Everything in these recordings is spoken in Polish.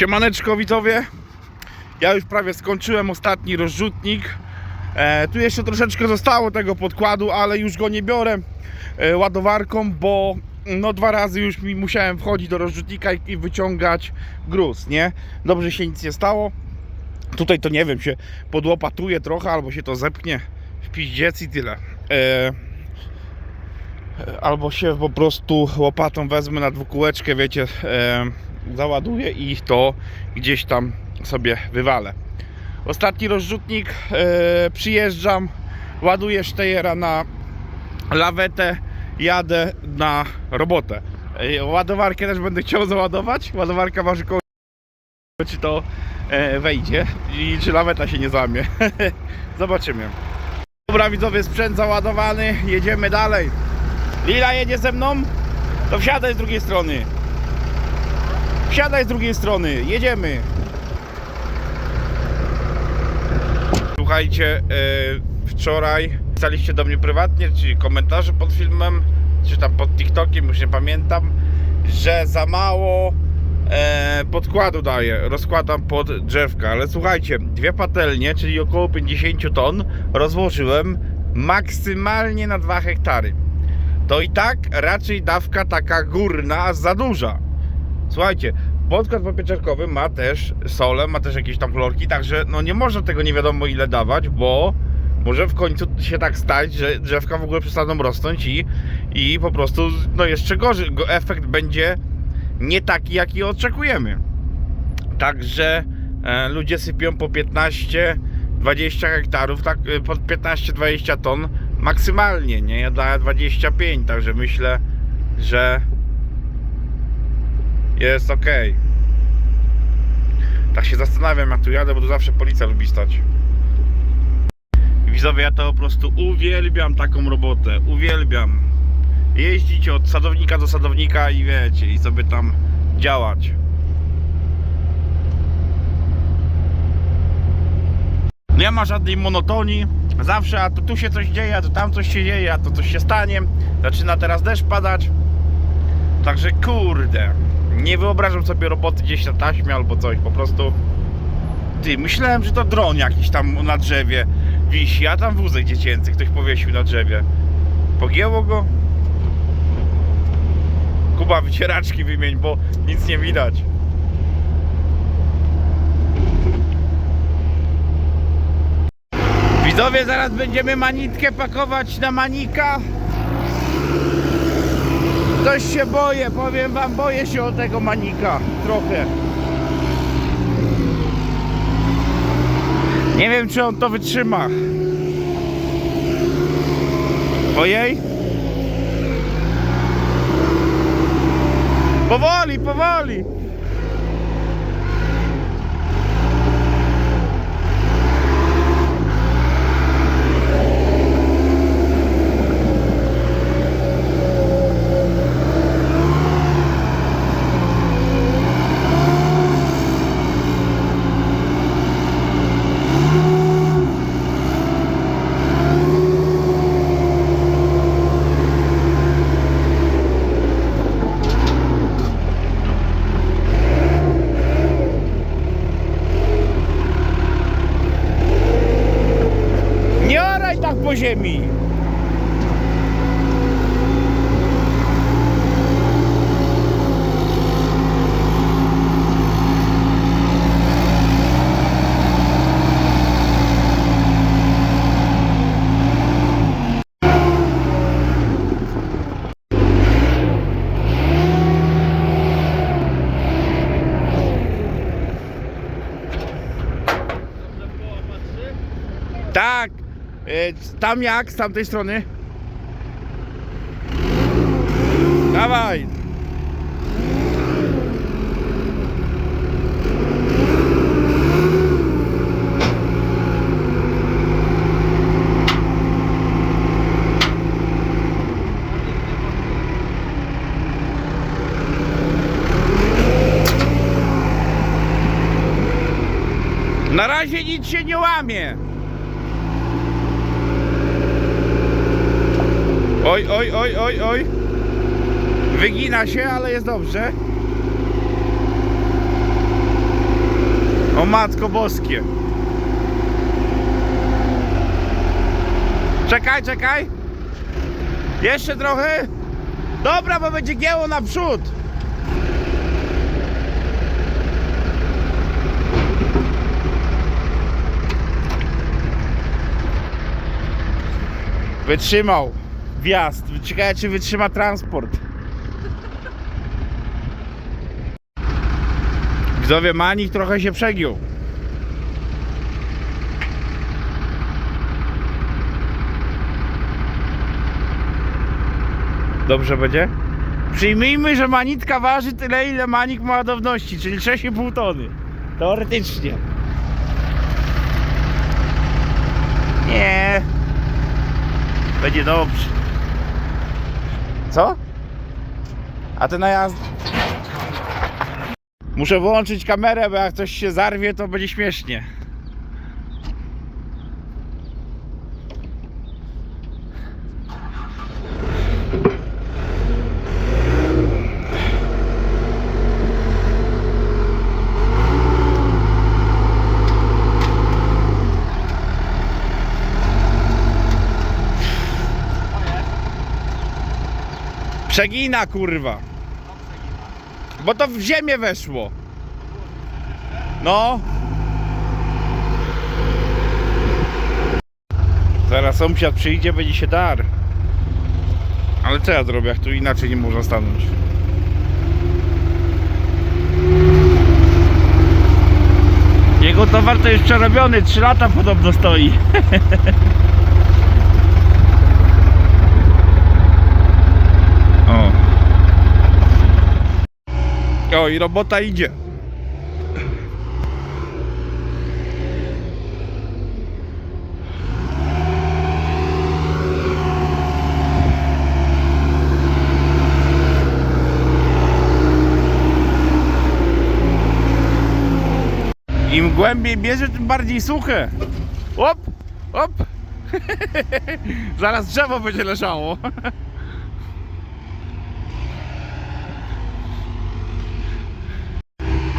Siemaneczko widzowie. Ja już prawie skończyłem ostatni rozrzutnik. E, tu jeszcze troszeczkę zostało tego podkładu, ale już go nie biorę e, ładowarką, bo no dwa razy już mi musiałem wchodzić do rozrzutnika i, i wyciągać gruz, nie? Dobrze się nic nie stało. Tutaj to nie wiem, się podłopatuje trochę albo się to zepchnie w piździec i tyle. E, albo się po prostu łopatą wezmę na dwukółeczkę, wiecie, e, załaduję i to gdzieś tam sobie wywalę. Ostatni rozrzutnik, e, przyjeżdżam, ładuję sztejera na lawetę, jadę na robotę. E, ładowarkę też będę chciał załadować, ładowarka waży koło czy to e, wejdzie i czy laweta się nie złamie. Zobaczymy. Dobra widzowie, sprzęt załadowany, jedziemy dalej. Lila jedzie ze mną, to wsiadaj z drugiej strony. Wsiadaj z drugiej strony, jedziemy. Słuchajcie, e, wczoraj pisaliście do mnie prywatnie, czy komentarze pod filmem, czy tam pod TikTokiem, już nie pamiętam, że za mało e, podkładu daję, rozkładam pod drzewka, ale słuchajcie, dwie patelnie, czyli około 50 ton, rozłożyłem maksymalnie na 2 hektary. To i tak raczej dawka taka górna, aż za duża. Słuchajcie, podkład popieczarkowy ma też solę, ma też jakieś tam florki, także no nie można tego nie wiadomo ile dawać, bo może w końcu się tak stać, że drzewka w ogóle przestaną rosnąć i, i po prostu no jeszcze gorzej, go- efekt będzie nie taki jaki oczekujemy. Także e, ludzie sypią po 15 20 hektarów, tak e, po 15-20 ton maksymalnie, nie? Ja daję 25, także myślę, że jest ok. Tak się zastanawiam, jak tu jadę, bo tu zawsze policja lubi stać. Widzowie, ja to po prostu uwielbiam taką robotę. Uwielbiam. Jeździć od sadownika do sadownika i wiecie, i sobie tam działać. Nie ma żadnej monotonii. Zawsze, a to tu się coś dzieje, a to tam coś się dzieje, a to coś się stanie. Zaczyna teraz deszcz padać. Także kurde, nie wyobrażam sobie roboty gdzieś na taśmie albo coś, po prostu. Ty, myślałem, że to dron jakiś tam na drzewie wisi, a tam wózek dziecięcy ktoś powiesił na drzewie. Pogięło go? Kuba, wycieraczki wymień, bo nic nie widać. Widzowie, zaraz będziemy manitkę pakować na manika. Coś się boję, powiem wam, boję się o tego manika trochę. Nie wiem, czy on to wytrzyma. Ojej. Powoli, powoli. Nie oraj tak po ziemi. Tak. E, Tam jak? Z tamtej strony? Dawaj. Na razie nic się nie łamie. Oj, oj, oj, oj, oj. Wygina się, ale jest dobrze. O matko boskie. Czekaj, czekaj. Jeszcze trochę. Dobra, bo będzie gieło naprzód. Wytrzymał wjazd. Ciekawe, czy wytrzyma transport. Widzowie, Manik trochę się przegiął. Dobrze będzie? Przyjmijmy, że manitka waży tyle, ile manik ma ładowności, czyli 6,5 tony. Teoretycznie. Nie. Będzie dobrze. Co? A ty najazd? Muszę wyłączyć kamerę, bo jak coś się zarwie, to będzie śmiesznie. Przegina kurwa. Bo to w ziemię weszło. No. Zaraz sąsiad przyjdzie, będzie się dar. Ale co ja zrobię, jak tu inaczej nie można stanąć? Jego towar to jest przerobiony, 3 lata podobno stoi. o. O i robota idzie. Im głębiej bierze, tym bardziej suche. Op, op. Zaraz drzewo będzie leżało.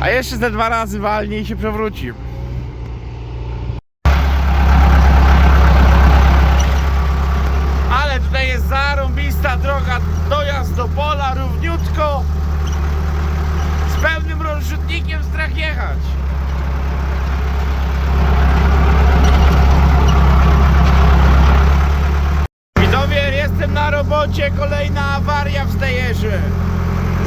A jeszcze ze dwa razy walnie i się przewróci. Ale tutaj jest zarąbista droga, dojazd do pola, równiutko. Z pełnym rozrzutnikiem strach jechać. Widzowie, jestem na robocie, kolejna awaria w stejerze.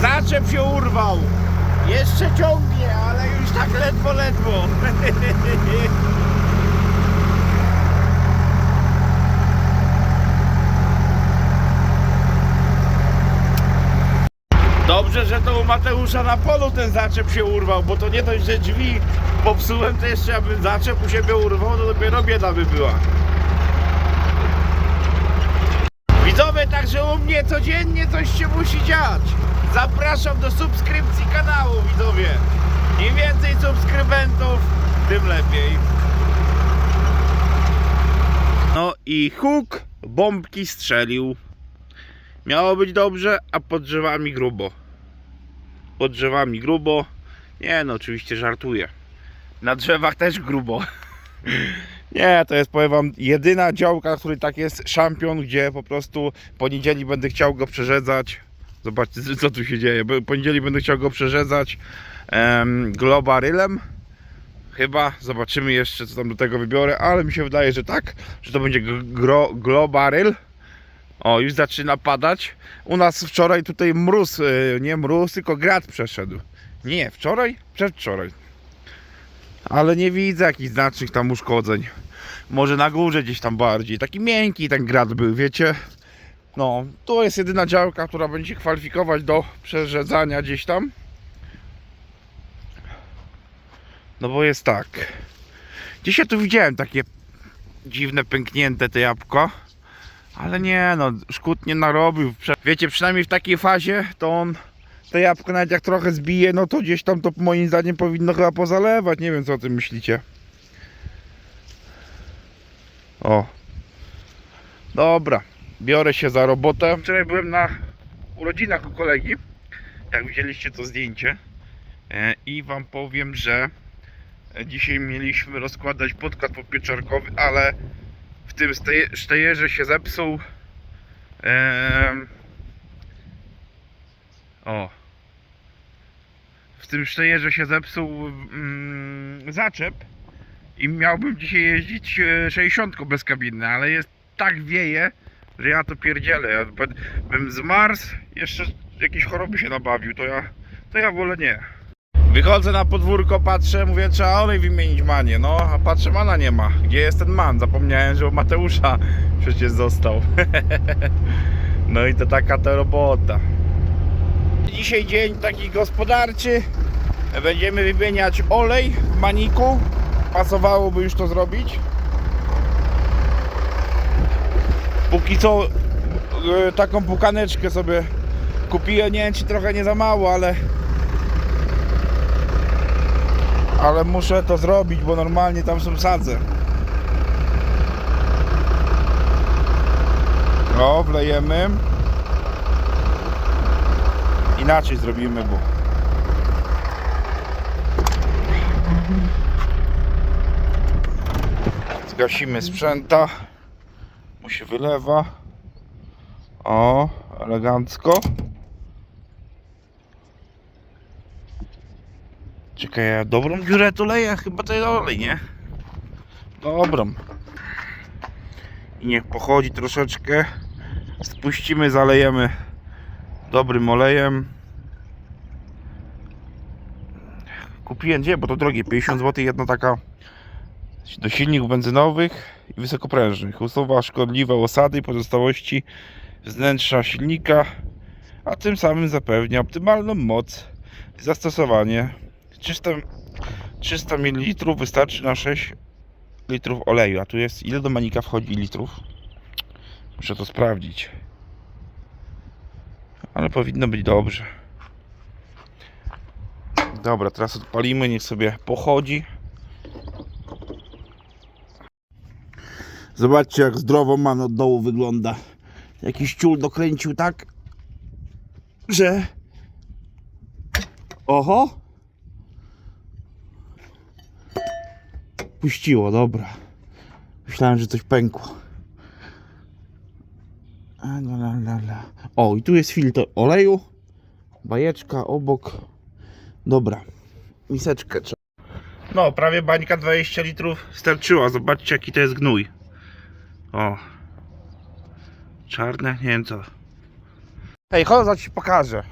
Zaczep się urwał. Jeszcze ciągnie, ale już tak ledwo, ledwo. Dobrze, że to u Mateusza na polu ten zaczep się urwał, bo to nie dość, że drzwi popsułem, to jeszcze abym zaczep u siebie urwał, to dopiero bieda by była. Widzowie, także u mnie codziennie coś się musi dziać. Zapraszam do subskrypcji kanału, widzowie. Im więcej subskrybentów, tym lepiej. No i huk bombki strzelił. Miało być dobrze, a pod drzewami grubo. Pod drzewami grubo. Nie no, oczywiście żartuję. Na drzewach też grubo. Nie, to jest, powiem wam, jedyna działka, który tak jest szampion, gdzie po prostu po niedzieli będę chciał go przerzedzać. Zobaczcie, co tu się dzieje. Bo Po niedzieli będę chciał go przerzedzać em, globarylem. Chyba, zobaczymy jeszcze, co tam do tego wybiorę, ale mi się wydaje, że tak, że to będzie gro, globaryl. O, już zaczyna padać. U nas wczoraj tutaj mróz, y, nie mróz, tylko grad przeszedł. Nie, wczoraj? Przedwczoraj. Ale nie widzę jakichś znacznych tam uszkodzeń. Może na górze gdzieś tam bardziej. Taki miękki ten grad był, wiecie? No, to jest jedyna działka, która będzie kwalifikować do przerzedzania gdzieś tam. No bo jest tak. Dzisiaj tu widziałem takie dziwne, pęknięte te jabłko. Ale nie no, szkód nie narobił. Wiecie, przynajmniej w takiej fazie to on te jabłko nawet jak trochę zbije, no to gdzieś tam to moim zdaniem powinno chyba pozalewać. Nie wiem co o tym myślicie. O. Dobra, biorę się za robotę. Wczoraj byłem na urodzinach u kolegi. Jak widzieliście to zdjęcie. E, I wam powiem, że Dzisiaj mieliśmy rozkładać podkład popieczarkowy, ale w tym sztejerze się zepsuł. O. W tym sztejerze się zepsuł mm, zaczep i miałbym dzisiaj jeździć e, 60 bez kabiny, ale jest tak wieje, że ja to pierdzielę. Ja bym- zmarzł, jeszcze jakieś choroby się nabawił, to ja, to ja wolę nie. Wychodzę na podwórko, patrzę, mówię, trzeba olej wymienić manie. No, a patrzę, mana nie ma. Gdzie jest ten man? Zapomniałem, że u Mateusza przecież został. no i to taka to robota. Dzisiaj dzień taki gospodarczy. Będziemy wymieniać olej w maniku. Pasowałoby już to zrobić. Póki co e, taką pukaneczkę sobie kupiłem. Nie wiem, czy trochę nie za mało, ale ale muszę to zrobić, bo normalnie tam są sadze. O, wlejemy. Inaczej zrobimy, bo zgasimy sprzęta. Się wylewa. O, elegancko. Czekaj, ja dobrą dziurę tu leję? Chyba to jest olej, nie? Dobrą. I niech pochodzi troszeczkę. Spuścimy, zalejemy dobrym olejem. Kupiłem gdzie? Bo to drogie. 50 zł jedna taka do silników benzynowych i wysokoprężnych. Usuwa szkodliwe osady i pozostałości wnętrza silnika, a tym samym zapewnia optymalną moc zastosowanie 300, 300 ml wystarczy na 6 litrów oleju. A tu jest ile do manika wchodzi litrów? Muszę to sprawdzić. Ale powinno być dobrze. Dobra, teraz odpalimy, niech sobie pochodzi. Zobaczcie jak zdrowo man od dołu wygląda. Jakiś ciul dokręcił tak, że... Oho! Puściło, dobra. Myślałem, że coś pękło. O, i tu jest filtr oleju. Bajeczka obok. Dobra. Miseczkę trzeba. No, prawie bańka 20 litrów starczyła. Zobaczcie, jaki to jest gnój. O. Czarne, nie wiem co. Ej, chodź, za ci pokażę.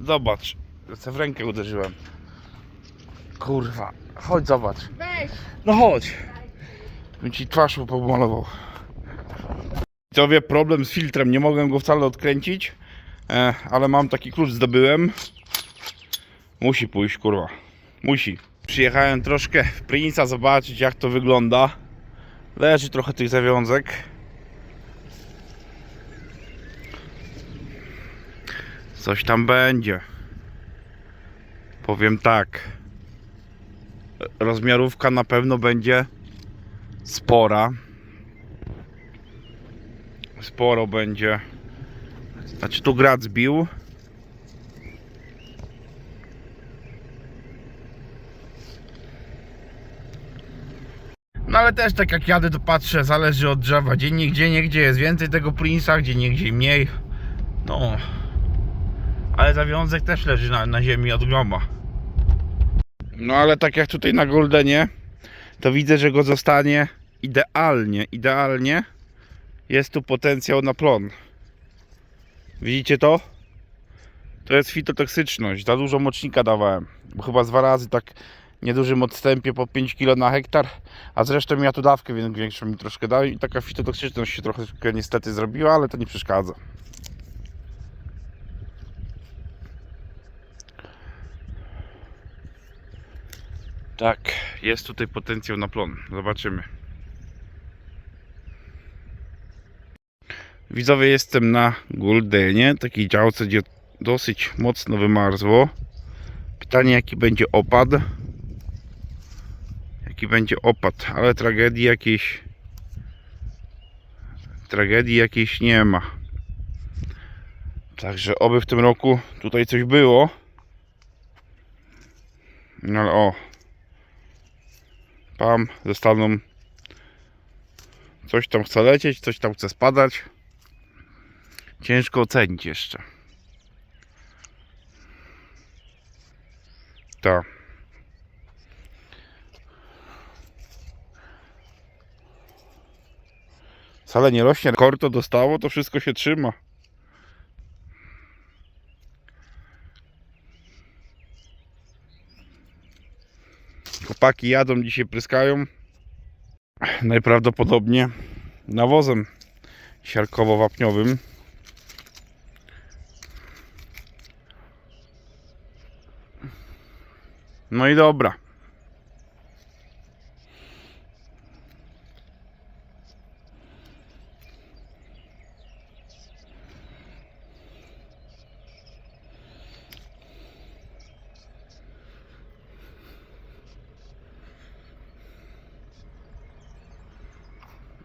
Zobacz. Co w rękę uderzyłem. Kurwa. Chodź, zobacz. Weź. No chodź. Bym ci twarz pomalował. Widzowie, problem z filtrem. Nie mogłem go wcale odkręcić. E, ale mam taki klucz, zdobyłem. Musi pójść, kurwa. Musi. Przyjechałem troszkę w Prince'a zobaczyć jak to wygląda. Leży trochę tych zawiązek. Coś tam będzie. Powiem tak rozmiarówka na pewno będzie spora. Sporo będzie. Znaczy tu grad zbił. No ale też tak jak jadę to patrzę, zależy od drzewa. Gdzie niegdzie, niegdzie jest więcej tego Prince'a, gdzie niegdzie mniej. No. Ale zawiązek też leży na, na ziemi od groma. No ale tak jak tutaj na Goldenie, to widzę, że go zostanie idealnie, idealnie. Jest tu potencjał na plon. Widzicie to? To jest fitotoksyczność. Za dużo mocznika dawałem. Bo chyba dwa razy tak niedużym odstępie po 5 kg na hektar. A zresztą ja tu dawkę więc większą mi troszkę dałem i taka fitotoksyczność się trochę niestety zrobiła, ale to nie przeszkadza. Tak, jest tutaj potencjał na plon. Zobaczymy. Widzowie, jestem na Guldenie, takiej działce, gdzie dosyć mocno wymarzło. Pytanie, jaki będzie opad. Jaki będzie opad, ale tragedii jakiejś tragedii jakiejś nie ma. Także oby w tym roku tutaj coś było. No ale o, Pam, zostaną. Coś tam chce lecieć, coś tam chce spadać. Ciężko ocenić jeszcze. Tak. Wcale nie rośnie. Korto dostało, to wszystko się trzyma. Chłopaki jadą, dzisiaj pryskają. Najprawdopodobniej nawozem siarkowo-wapniowym. No i dobra.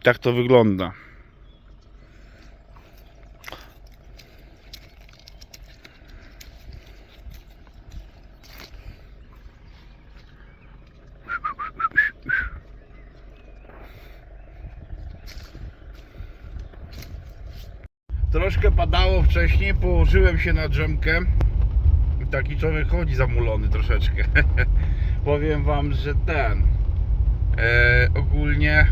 Tak to wygląda. Troszkę padało wcześniej, położyłem się na drzemkę. Taki człowiek chodzi zamulony troszeczkę. Powiem wam, że ten e, ogólnie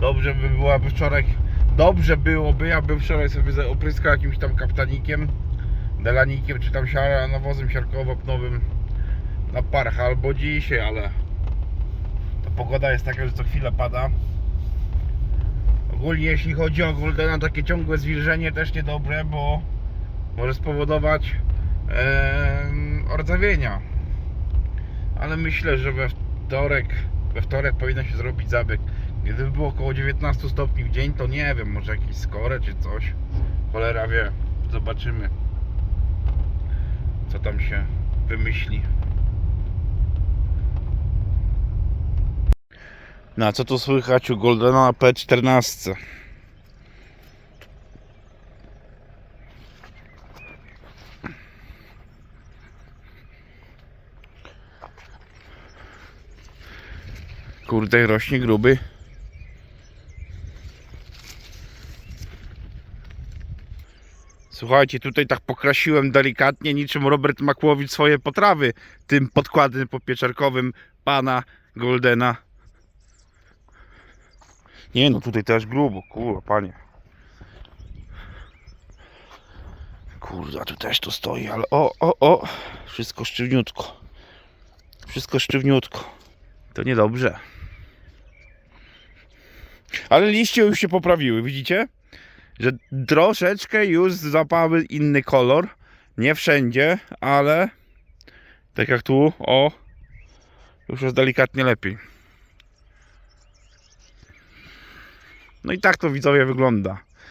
dobrze by byłaby wczoraj dobrze byłoby, ja bym wczoraj sobie opryskał jakimś tam kaptanikiem, delanikiem, czy tam siara, nawozem siarkowo-wapnowym na parch albo dzisiaj, ale ta pogoda jest taka, że co chwilę pada. Ogólnie jeśli chodzi o Goldena, takie ciągłe zwilżenie też niedobre, bo może spowodować ordzawienia. Ale myślę, że we wtorek, we wtorek powinno się zrobić zabieg. Gdyby było około 19 stopni w dzień, to nie wiem, może jakieś skore czy coś. Cholera wie, zobaczymy. Co tam się wymyśli. No a co tu słychać u Goldena na P14? Kurde, rośnie gruby. Słuchajcie, tutaj tak pokrasiłem delikatnie, niczym Robert Makłowicz swoje potrawy tym podkładem popieczarkowym pana Goldena. Nie no, tutaj też grubo, kurwa, panie. Kurwa, tu też to stoi, ale o, o, o, wszystko sztywniutko. Wszystko sztywniutko. To niedobrze. Ale liście już się poprawiły, widzicie? Że troszeczkę już zapały inny kolor. Nie wszędzie, ale tak jak tu, o, już jest delikatnie lepiej. No i tak to widzowie wygląda.